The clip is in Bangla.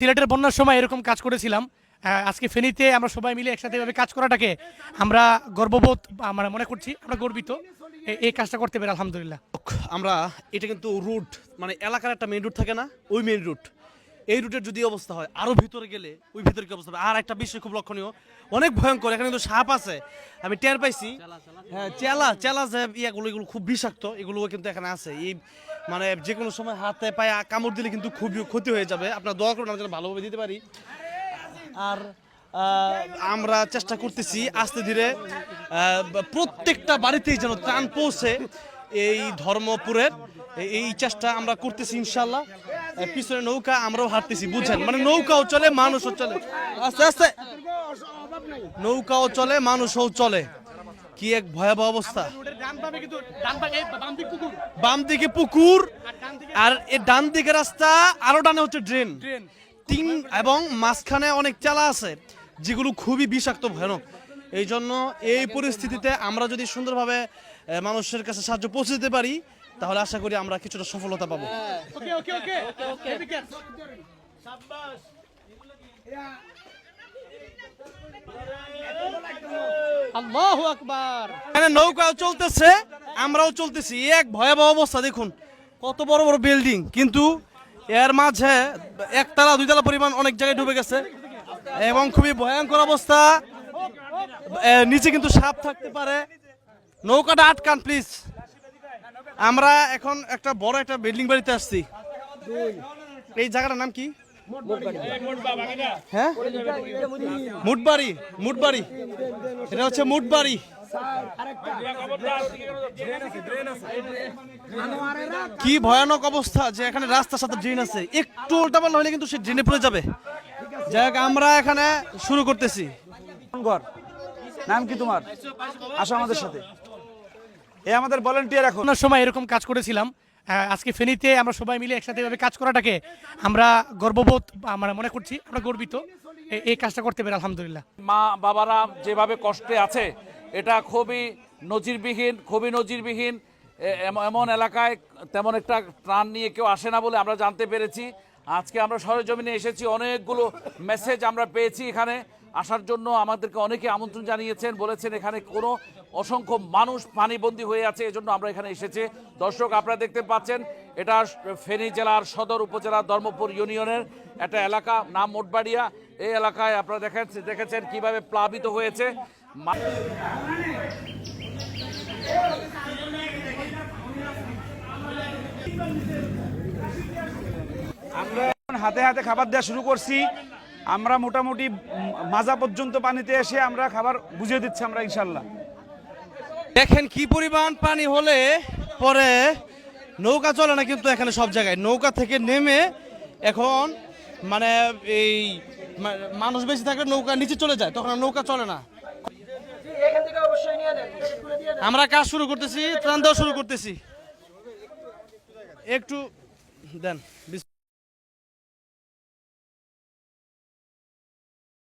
সিলেটের বন্যার সময় এরকম কাজ করেছিলাম। আজকে ফেনীতে আমরা সবাই মিলে একসাথে এভাবে কাজ করাটাকে আমরা গর্ববোধ আমরা মনে করছি আমরা গর্বিত। এই কাজটা করতে পেরে আলহামদুলিল্লাহ। আমরা এটা কিন্তু রুট মানে এলাকার একটা মেইন রুট থাকে না? ওই মেইন রুট এই রুটের যদি অবস্থা হয় আরও ভিতরে গেলে ওই ভিতরে কি অবস্থা হবে? আর একটা বিষয় খুব লক্ষণীয় অনেক ভয়ঙ্কর এখানে কিন্তু সাপ আছে। আমি টের পাইছি। হ্যাঁ চেলা চেলা যে ইয়াগুলো এগুলো খুব বিষাক্ত এগুলো কিন্তু এখানে আছে। এই মানে যে কোনো সময় হাতে পায়ে কামড় দিলে কিন্তু খুবই ক্ষতি হয়ে যাবে। আপনার দোয়া করুন আমরা যেন ভালোভাবে দিতে পারি। আর আমরা চেষ্টা করতেছি আস্তে ধীরে প্রত্যেকটা বাড়িতেই যেন ত্রাণ পৌঁছে এই ধর্মপুরের। এই- চেষ্টা আমরা করতেছি ইনশাল্লাহ পিছনে নৌকা, আমরাও হাঁটতেছি, বুঝছেন? মানে নৌকাও চলে, মানুষও চলে। আস্তে আস্তে। নৌকাও চলে, মানুষও চলে। কি এক ভয়াবহ অবস্থা বাম দিকে পুকুর আর এর ডান দিকে রাস্তা আরও ডানে হচ্ছে ড্রেন তিন এবং মাঝখানে অনেক চালা আছে যেগুলো খুবই বিষাক্ত ভয়ানক এই জন্য এই পরিস্থিতিতে আমরা যদি সুন্দরভাবে মানুষের কাছে সাহায্য পৌঁছে দিতে পারি তাহলে আশা করি আমরা কিছুটা সফলতা পাবো ওকে ওকে ওকে এখানে নৌকাও চলতেছে, আমরাও চলতেছি। এক ভয়াবহ অবস্থা, দেখুন, কত বড় বড় বিল্ডিং কিন্তু এর মাঝে একতলা, দুইতলা পরিমাণ অনেক জায়গায় ডুবে গেছে। এবং খুবই ভয়ঙ্কর অবস্থা। নিচে কিন্তু সাপ থাকতে পারে। নৌকাটা আটকান প্লিজ আমরা এখন একটা বড় একটা বিল্ডিং বাড়িতে আসছি। এই জায়গাটার নাম কি? হ্যাঁ? মুটবাড়ি মুটবাড়ি। এটা হচ্ছে মুটবাড়ি। কি ভয়ানক অবস্থা যে এখানে রাস্তার সাথে ড্রেন আছে। একটু উল্টাপাল্টা হলে কিন্তু সে ড্রেনে পড়ে যাবে। যাই হোক, আমরা এখানে শুরু করতেছি। নাম কি তোমার? আসো আমাদের সাথে। এ আমাদের ভলেন্টিয়ার এখন। সময় এরকম কাজ করেছিলাম। আজকে ফেনীতে আমরা সবাই মিলে একসাথে এভাবে কাজ করাটাকে আমরা গর্ববোধ, আমরা মনে করছি, আমরা গর্বিত। এই কাজটা করতে পেরে আলহামদুলিল্লাহ। মা বাবারা যেভাবে কষ্টে আছে, এটা খুবই নজিরবিহীন খুবই নজিরবিহীন। এম- এমন এলাকায় তেমন একটা ত্রাণ নিয়ে কেউ আসে না বলে আমরা জানতে পেরেছি। আজকে আমরা সরেজমিনে এসেছি, অনেকগুলো মেসেজ আমরা পেয়েছি এখানে। আসার জন্য আমাদেরকে অনেকে আমন্ত্রণ জানিয়েছেন, বলেছেন এখানে কোনো অসংখ্য মানুষ পানিবন্দী হয়ে আছে, এজন্য আমরা এখানে এসেছি। দর্শক, আপনারা দেখতে পাচ্ছেন, এটা ফেনী জেলার সদর উপজেলা ধর্মপুর ইউনিয়নের একটা এলাকা, নাম মোটবাড়িয়া। এই এলাকায় আপনারা দেখেন, দেখেছেন কীভাবে প্লাবিত হয়েছে। আমরা হাতে হাতে খাবার দেওয়া শুরু করছি। আমরা মোটামুটি মাজা পর্যন্ত পানিতে এসে আমরা খাবার বুঝিয়ে দিচ্ছি আমরা ইনশাল্লাহ দেখেন কি পরিমাণ পানি হলে পরে নৌকা চলে না কিন্তু এখানে সব জায়গায়। নৌকা থেকে নেমে এখন মানে এই মানুষ বেশি থাকলে নৌকা নিচে চলে যায়, তখন নৌকা চলে না। আমরা কাজ শুরু করতেছি, ত্রাণ দেওয়া শুরু করতেছি। একটু দেন